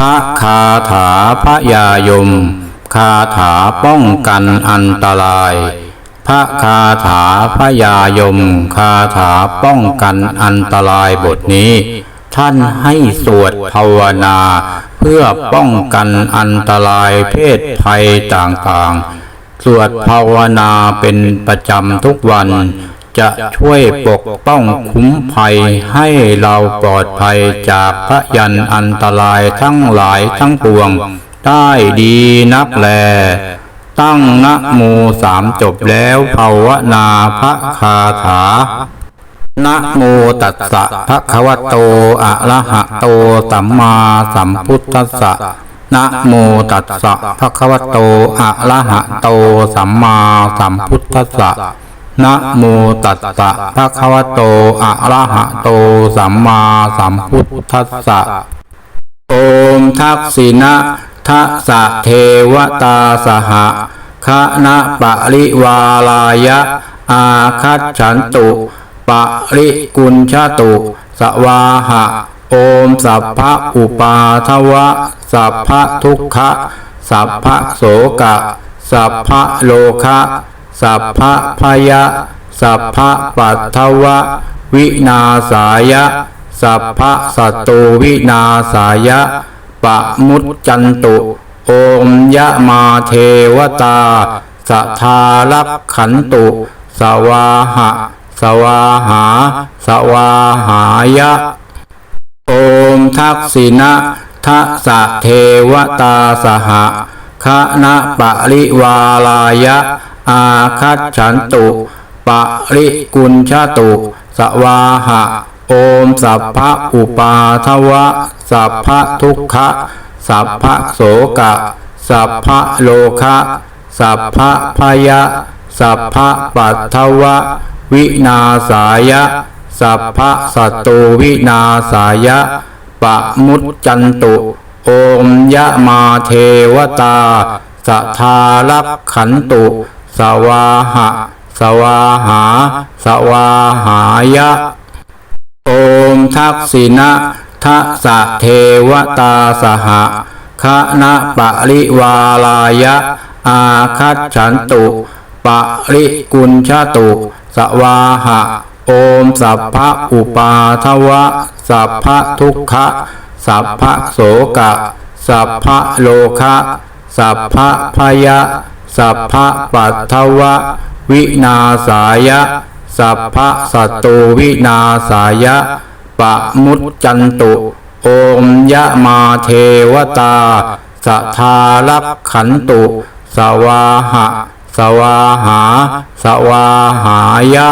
พระคาถาพระยายม คาถาป้องกันอันตราย พระคาถาพระยายม คาถาป้องกันอันตรายบทนี้ ท่านให้สวดภาวนา เพื่อป้องกันอันตรายเพศภัยต่างๆ สวดภาวนาเป็นประจำทุกวัน จะช่วยปกป้องคุ้มภัยให้เราปลอดภัยจากพระยันอันตรายทั้งหลายทั้งปวง ได้ดีนักแล ตั้งนะโมสามจบแล้วภาวนาพระคาถานะโมตัสสะภะคะวะโต อะระหะโต สัมมาสัมพุทธัสสะนะโมตัสสะภะคะวะโต อะระหะโต สัมมาสัมพุทธัสสะ นะโมตัสสะภะคะวะโต อะระหะโต สัมมาสัมพุทธัสสะ โอมทักษิณะทะสะเทวตาสหะคะนะปะริวาลายะ อาคัจฉันตุ ปะริกุญชาตุ สวาหะ โอมสัพพะอุปาทวะ สัพพะทุกขะ สัพพะโสกะ สัพพะโลคะ สัพพะพยะ สัพพะปัททวะ วินาสายะ สัพพะสัตตูวินาสายะ ปะมุตจันตุ โอมยะมาเทวตา สทารักขันตุ สวาหะ สวาหา สวาหายะ โอมทักษิณะทะสะเทวตาสหะคะนะปริวาลายะ อาคัจฉันตุปะริกุญชาตุ สวาหะ โอมสัพพะอุปาทวะ สัพพะทุกขะ สัพพะโสกะ สัพพะโลคะสัพพะพยะ สัพพะปัททวะ วินาสายะ สัพพะสัตตูวินาสายะ ปะมุตจันตุ โอมยะมาเทวตาสทารักขันตุ สวาหะ สวาหา สวาหายะ โอมทักษิณะทะสะเทวตาสหะคะนะปะริวาลายะ อาคัจฉันตุปะริกุญชตุ สวาหะ โอมสัพพะอุปาทวะ สัพพะทุกขะ สัพพะโสกะ สัพพะโลคะ สัพพะพยะ สัพพะปัททวะ วินาสายะ สัพพะสัตตูวินาสายะ ปะมุตจันตุ โอมยะมาเทวตาสทารักขันตุ สวาหะ สวาหา สวาหายะ